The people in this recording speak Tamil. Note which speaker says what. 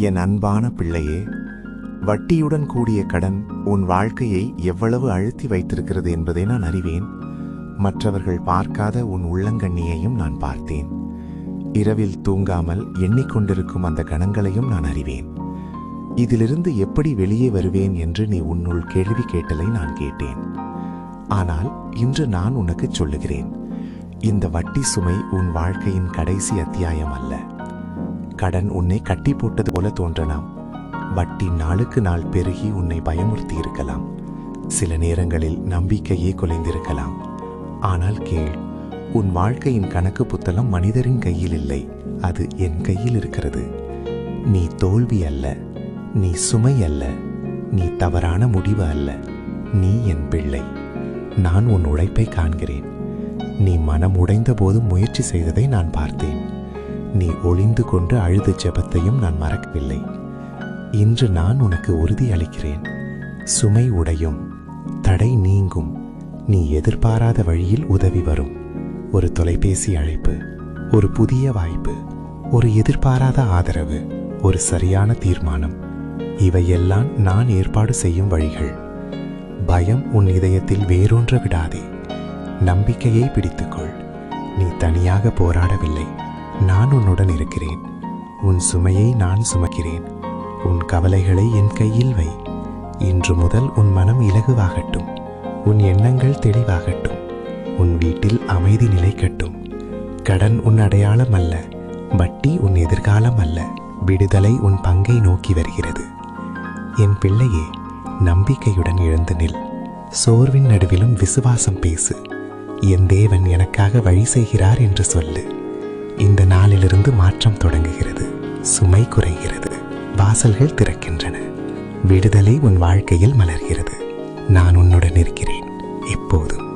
Speaker 1: என் அன்பான பிள்ளையே வட்டியுடன் கூடிய கடன் உன் வாழ்க்கையை எவ்வளவு அழுத்தி வைத்திருக்கிறது என்பதை நான் அறிவேன். மற்றவர்கள் பார்க்காத உன் உள்ளங்கண்ணியையும் நான் பார்த்தேன். இரவில் தூங்காமல் எண்ணிக்கொண்டிருக்கும் அந்த கணங்களையும் நான் அறிவேன். இதிலிருந்து எப்படி வெளியே வருவேன் என்று நீ உன்னுள் கேள்வி கேட்டலை நான் கேட்டேன். ஆனால் இன்று நான் உனக்கு சொல்லுகிறேன். இந்த வட்டி சுமை உன் வாழ்க்கையின் கடைசி அத்தியாயம் அல்ல. கடன் உன்னை கட்டி போட்டது போல தோன்றலாம். வட்டி நாளுக்கு நாள் பெருகி உன்னை பயமுறுத்தி இருக்கலாம் சில நேரங்களில் நம்பிக்கையே குலைந்திருக்கலாம். ஆனால் கேள் உன் வாழ்க்கையின் கணக்கு புத்தகம் மனிதரின் கையில் இல்லை. அது என் கையில் இருக்கிறது. நீ தோல்வி அல்ல நீ சுமை அல்ல நீ தவறான முடிவு அல்ல. நீ என் பிள்ளை நான் உன் உழைப்பை காண்கிறேன். நீ மனம் உடைந்த போது முயற்சி செய்ததை நான் பார்த்தேன். நீ ஒளிந்து கொண்டு அழுத ஜெபத்தையும் நான் மறக்கவில்லை. இன்று நான் உனக்கு உறுதி அளிக்கிறேன். சுமை உடையும். தடை நீங்கும். நீ எதிர்பாராத வழியில் உதவி வரும். ஒரு தொலைபேசி அழைப்பு. ஒரு புதிய வாய்ப்பு. ஒரு எதிர்பாராத ஆதரவு. ஒரு சரியான தீர்மானம். இவையெல்லாம் நான் ஏற்பாடு செய்யும் வழிகள். பயம் உன் இதயத்தில் வேரூன்ற விடாதே. நம்பிக்கையை பிடித்துக்கொள். நீ தனியாக போராடவில்லை. நான் உன்னுடன் இருக்கிறேன். உன் சுமையை நான் சுமக்கிறேன். உன் கவலைகளை என் கையில் வை. இன்று முதல் உன் மனம் இலகுவாகட்டும். உன் எண்ணங்கள் தெளிவாகட்டும். உன் வீட்டில் அமைதி நிலைக்கட்டும். கடன் உன் அடையாளம் அல்ல. வட்டி உன் எதிர்காலம் அல்ல. விடுதலை உன் பங்கை நோக்கி வருகிறது. என் பிள்ளையே நம்பிக்கையுடன் எழுந்து நில். சோர்வின் நடுவிலும் விசுவாசம் பேசு. என் தேவன் எனக்காக வழி செய்கிறார் என்று சொல்லு. இந்த நாளிலிருந்து மாற்றம் தொடங்குகிறது. சுமை குறைகிறது. வாசல்கள் திறக்கின்றன. விடுதலை உன் வாழ்க்கையில் மலர்கிறது. நான் உன்னுடன் இருக்கிறேன். எப்போதும்.